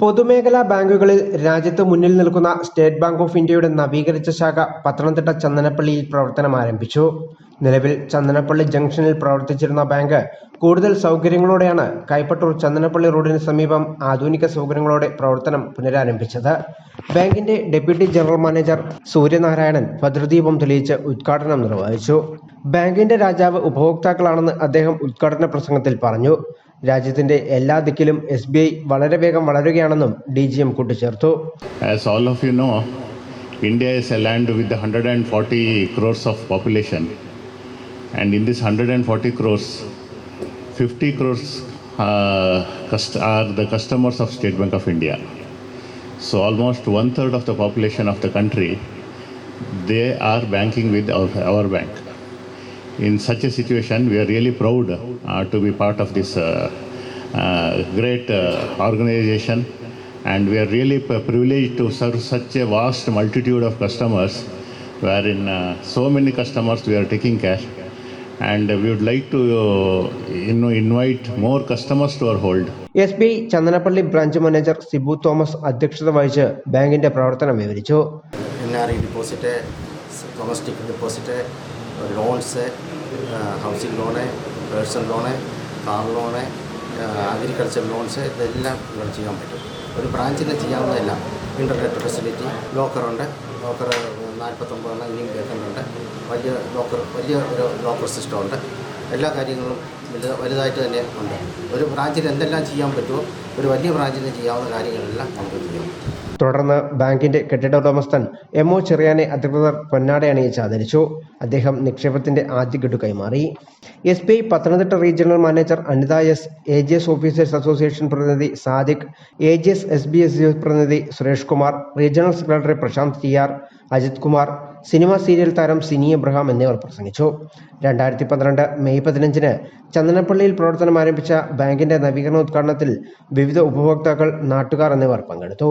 പൊതുമേഖലാ ബാങ്കുകളിൽ രാജ്യത്ത് മുന്നിൽ നിൽക്കുന്ന സ്റ്റേറ്റ് ബാങ്ക് ഓഫ് ഇന്ത്യയുടെ നവീകരിച്ച ശാഖ പത്തനംതിട്ട ചന്ദനപ്പള്ളിയിൽ പ്രവർത്തനം ആരംഭിച്ചു. നിലവിൽ ചന്ദനപ്പള്ളി ജംഗ്ഷനിൽ പ്രവർത്തിച്ചിരുന്ന ബാങ്ക് കൂടുതൽ സൗകര്യങ്ങളോടെയാണ് കൈപ്പട്ടൂർ ചന്ദനപ്പള്ളി റോഡിന് സമീപം ആധുനിക സൗകര്യങ്ങളോടെ പ്രവർത്തനം പുനരാരംഭിച്ചത്. ബാങ്കിന്റെ ഡെപ്യൂട്ടി ജനറൽ മാനേജർ സൂര്യനാരായണൻ ഭദ്രദീപം തെളിയിച്ച് ഉദ്ഘാടനം നിർവഹിച്ചു. ബാങ്കിന്റെ രാജാവ് ഉപഭോക്താക്കളാണെന്ന് അദ്ദേഹം ഉദ്ഘാടന പ്രസംഗത്തിൽ പറഞ്ഞു. രാജ്യത്തിന്റെ എല്ലാ ദിക്കിലും എസ് ബി ഐ വളരെ വേഗം വളരുകയാണെന്നും ഡി ജി എം കൂട്ടിച്ചേർത്തു As all of you know, India is a land with 140 crores of population, and in this 140 crores, 50 crores uh, are the customers of State Bank of India. So almost one third of the population of the country, they are banking with our, our bank. In such a situation, we are really proud uh, to be part of this uh, uh, great uh, organization, and we are really privileged to serve such a vast multitude of customers, wherein uh, so many customers we are taking care. And we would like to uh, you know, invite more customers to our hold. S B Chandanappally branch manager Sibu Thomas അധ്യക്ഷത വഹിച്ച് ബാങ്കിന്റെ പ്രവർത്തനം വിവരിച്ചു N R E deposit domestic deposit loans housing loan personal loan car loan agriculture loans ഇതെല്ലാം ഇവിടെ ചെയ്യാൻ പറ്റും. ഒരു ബ്രാഞ്ചിൽ ചെയ്യാവുന്നതല്ല ഇന്റർനെറ്റ് ഫെസിലിറ്റി ലോക്കറുണ്ട് ലോക്കർ നാൽപ്പത്തൊമ്പതെണ്ണം ഇനിയും കേൾക്കുന്നുണ്ട്. വലിയ ലോക്കർ വലിയ ഒരു ലോക്കർ സിസ്റ്റമുണ്ട് എല്ലാ കാര്യങ്ങളും വലുത് വലുതായിട്ട് തന്നെ ഉണ്ട്. ഒരു ബ്രാഞ്ചിൽ എന്തെല്ലാം ചെയ്യാൻ പറ്റുമോ ഒരു വലിയ ബ്രാഞ്ചിൽ ചെയ്യാവുന്ന കാര്യങ്ങളെല്ലാം നമുക്ക് ചെയ്യാം തുടർന്ന് ബാങ്കിന്റെ കെട്ടിട ഉടമസ്ഥൻ എം ഒ ചെറിയാനെ അധികൃതർ പൊന്നാട അണിയിച്ച് ആദരിച്ചു. അദ്ദേഹം നിക്ഷേപത്തിന്റെ ആദ്യ ഗഡു കൈമാറി. S B I Pathanamthitta regional manager Anitha S A G S officers association പ്രതിനിധി Sadiq A G S S B S പ്രതിനിധി Suresh Kumar regional secretary Prasanth T R Ajith Kumar cinema serial താരം Sini Abraham എന്നിവർ പ്രസംഗിച്ചു. രണ്ടായിരത്തി പന്ത്രണ്ട് May പതിനഞ്ചിന് ചന്ദനപ്പള്ളിയിൽ പ്രവർത്തനം ആരംഭിച്ച ബാങ്കിന്റെ നവീകരണ ഉദ്ഘാടനത്തിൽ വിവിധ ഉപഭോക്താക്കൾ നാട്ടുകാർ എന്നിവർ പങ്കെടുത്തു.